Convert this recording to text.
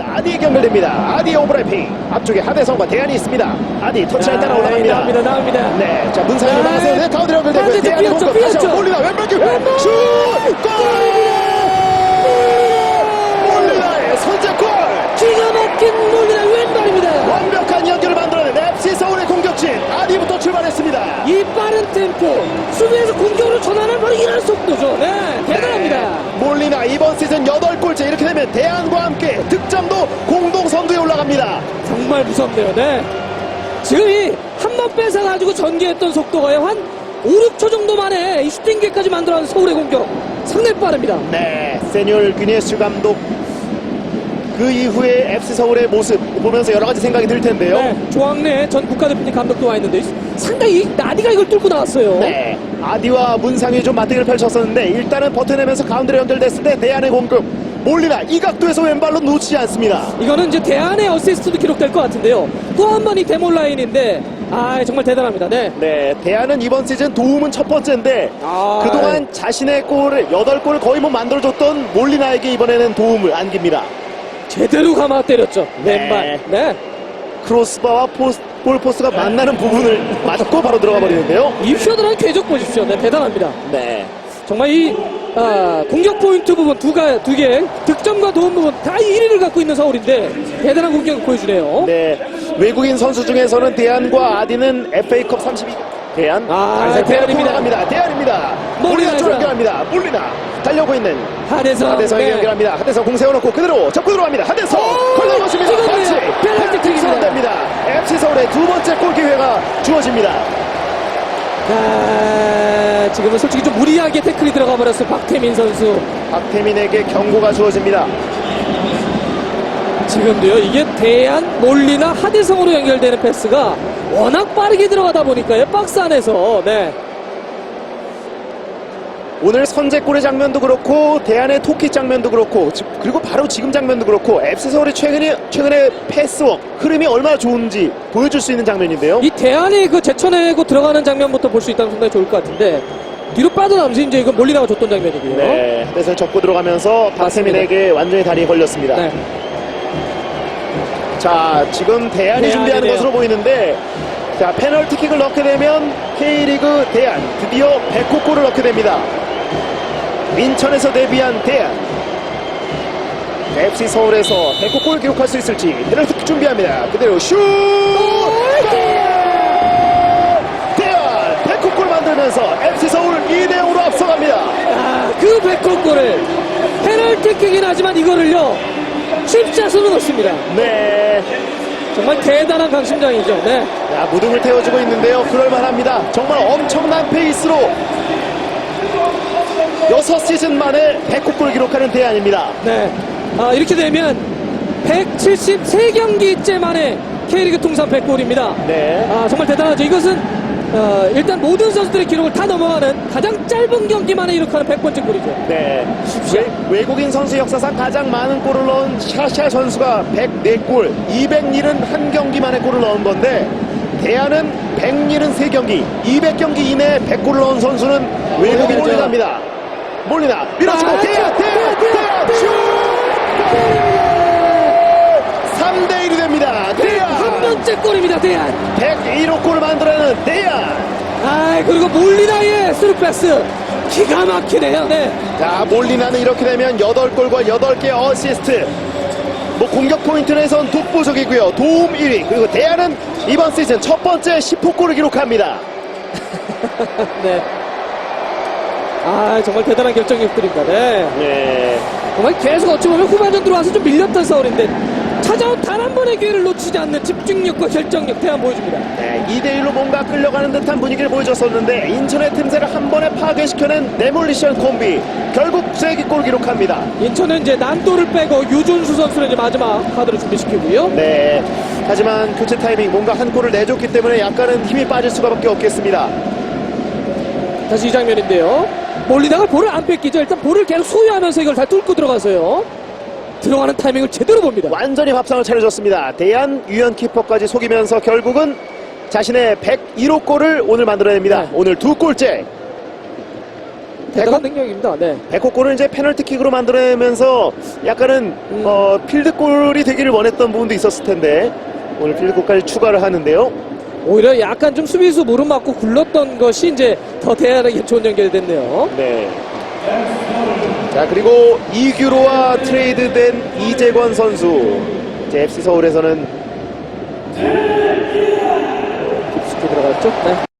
아디 경멸됩니다. 아디 오브라이핑 앞쪽에 하대성과 대안이 있습니다. 아디 터치를 따라 올라갑니다. 나옵니다, 나옵니다. 네, 자 문상이 네. 나가세요. 네, 가운데로 연결되고 대안이 공격 다시. 한번 올리다 왼발 기회 왼발! 슛! 골! 올리다의 선제골! 기가 막힌 몰리나 왼발입니다. 완벽한 연결을 만들어낸 FC 서울의 공격진 아디부터 출발했습니다. 이 빠른 템포, 수비에서 공격으로 전환을 바로 이런 속도죠. 네, 대단 몰리나 이번 시즌 8골째 이렇게 되면 대안과 함께 득점도 공동 선두에 올라갑니다. 정말 무섭네요. 네. 지금 이 한 번 뺏어가지고 전개했던 속도가요. 한 5, 6초 정도 만에 이 슈팅기까지 만들어낸 서울의 공격. 상당히 빠릅니다. 네, 세뉴얼 귀니에스 감독 그 이후에 FC 서울의 모습 보면서 여러 가지 생각이 들 텐데요. 네, 조항래 전 국가대표팀 감독도 와 있는데 상당히 이 나디가 이걸 뚫고 나왔어요. 네, 아디와 문상이 좀 맞대결을 펼쳤었는데 일단은 버텨내면서 가운데로 연결됐을 때 대안의 공격 몰리나 이 각도에서 왼발로 놓치지 않습니다. 이거는 이제 대안의 어시스트도 기록될 것 같은데요. 또 한 번이 데몰 라인인데 아 정말 대단합니다. 네. 네, 대안은 이번 시즌 도움은 첫 번째인데 아, 그동안 자신의 골을 여덟 골을 거의 못 만들어줬던 몰리나에게 이번에는 도움을 안깁니다. 제대로 감아 때렸죠. 네. 왼발. 네. 크로스바와 포스, 골포스가 만나는 부분을 맞고 바로 들어가 버리는데요. 입쇼들한 궤적 보십시오. 네, 대단합니다. 네. 정말 이 아, 공격 포인트 부분 두, 가, 두 개, 득점과 도움 부분 다 1위를 갖고 있는 서울인데 대단한 공격을 보여주네요. 네, 외국인 선수 중에서는 대안과 아디는 FA컵 32 대안 아, 강살 대안입니다. 올라갑니다. 대안입니다. 몰리나 쪽. 연결합니다. 몰리나 달려고 있는 하대성. 하대성에게 네. 연결합니다. 하대성 공 세워놓고 그대로 접고 들어갑니다. 하대성 오, 걸어놓습니다. 찍었네요. 터치. 페널티 킥입니다. 선언됩니다. FC 서울의 두 번째 골 기회가 주어집니다. 아, 지금은 솔직히 좀 무리하게 태클이 들어가 버렸어요. 박태민 선수. 박태민에게 경고가 주어집니다. 지금도요, 이게 대안, 몰리나 하대성으로 연결되는 패스가 워낙 빠르게 들어가다 보니까요, 박스 안에서, 네. 오늘 선제골의 장면도 그렇고 대안의 토끼 장면도 그렇고 지- 그리고 바로 지금 장면도 그렇고 FC 서울의 최근에 최근에 패스워크 흐름이 얼마나 좋은지 보여줄 수 있는 장면인데요. 이 대안이 그 제쳐내고 들어가는 장면부터 볼 수 있다면 상당히 좋을 것 같은데, 뒤로 빠져나오면서 이제 이거 몰리나가 줬던 장면이고요. 네, 그래서 접고 들어가면서 박세민에게 완전히 다리에 걸렸습니다. 네. 자, 지금 대안이 대안이네요. 준비하는 것으로 보이는데 자 페널티킥을 넣게 되면 K리그 대안 드디어 100호 골을 넣게 됩니다. 인천에서 데뷔한 대안 FC 서울에서 100호 골을 기록할 수 있을지 페널티킥 준비합니다. 그대로 슛! 대안 100호 골 만들면서 FC 서울 2대 0으로 앞서갑니다. 아, 그 백홈골을 페널티킥이긴 하지만 이거를요, 쉽자수는 넣습니다. 네. 정말 대단한 강심장이죠. 네. 야, 무등을 태워주고 있는데요. 그럴만합니다. 정말 엄청난 페이스로 6시즌 만에 100골 기록하는 대안입니다. 네. 아, 이렇게 되면 173경기째 만에 K리그 통산 100골입니다. 네. 아, 정말 대단하죠. 이것은 어, 일단 모든 선수들의 기록을 다 넘어가는 가장 짧은 경기 만에 기록하는 100번째 골이죠. 네. 외, 외국인 선수 역사상 가장 많은 골을 넣은 샤샤 선수가 104골, 201경기 만에 골을 넣은 건데 대안은 173경기, 200경기 이내에 100골을 넣은 선수는 외국인 몰리나죠. 몰리나입니다. 몰리나 밀어주고 아, 대안, 대안, 대안, 번째 골입니다, 대안. 101호 골을 만들어내는 대안. 아, 그리고 몰리나의 스루패스. 기가 막히네요. 네. 자, 몰리나는 이렇게 되면 8골과 8개 어시스트. 뭐 공격 포인트에선 독보적이고요. 도움 1위. 그리고 대안은 이번 시즌 첫 번째 10호 골을 기록합니다. 네. 아, 정말 대단한 결정력들입니다. 네. 네. 정말 계속 어찌 보면 후반전 들어와서 좀 밀렸던 서울인데 찾아온 단 한 번의 기회를 놓치지 않는 집중력과 결정력 대한 보여줍니다. 네, 2대1로 뭔가 끌려가는 듯한 분위기를 보여줬었는데 인천의 틈새를 한 번에 파괴시켜낸 데몰리션 콤비. 결국 쐐기골 기록합니다. 인천은 이제 난도를 빼고 유준수 선수를 이제 마지막 카드로 준비시키고요. 네. 하지만 교체 타이밍 뭔가 한 골을 내줬기 때문에 약간은 힘이 빠질 수밖에 없겠습니다. 다시 이 장면인데요. 몰리다가 볼을 안 뺏기죠. 일단 볼을 계속 소유하면서 이걸 다 뚫고 들어가서요. 들어가는 타이밍을 제대로 봅니다. 완전히 밥상을 차려줬습니다. 대한 유현 키퍼까지 속이면서 결국은 자신의 101호 골을 오늘 만들어냅니다. 네. 오늘 두 골째. 대단한 능력입니다. 네. 백호골을 이제 페널티킥으로 만들어내면서 약간은 음. 어, 필드골이 되기를 원했던 부분도 있었을 텐데 오늘 필드골까지 추가를 하는데요. 오히려 약간 좀 수비수 무릎 맞고 굴렀던 것이 이제 더 대안하게 좋은 연결이 됐네요. 네. 자 그리고 이규로와 트레이드된 이재권 선수 이제 FC 서울에서는 깊숙이 들어갔죠? 네.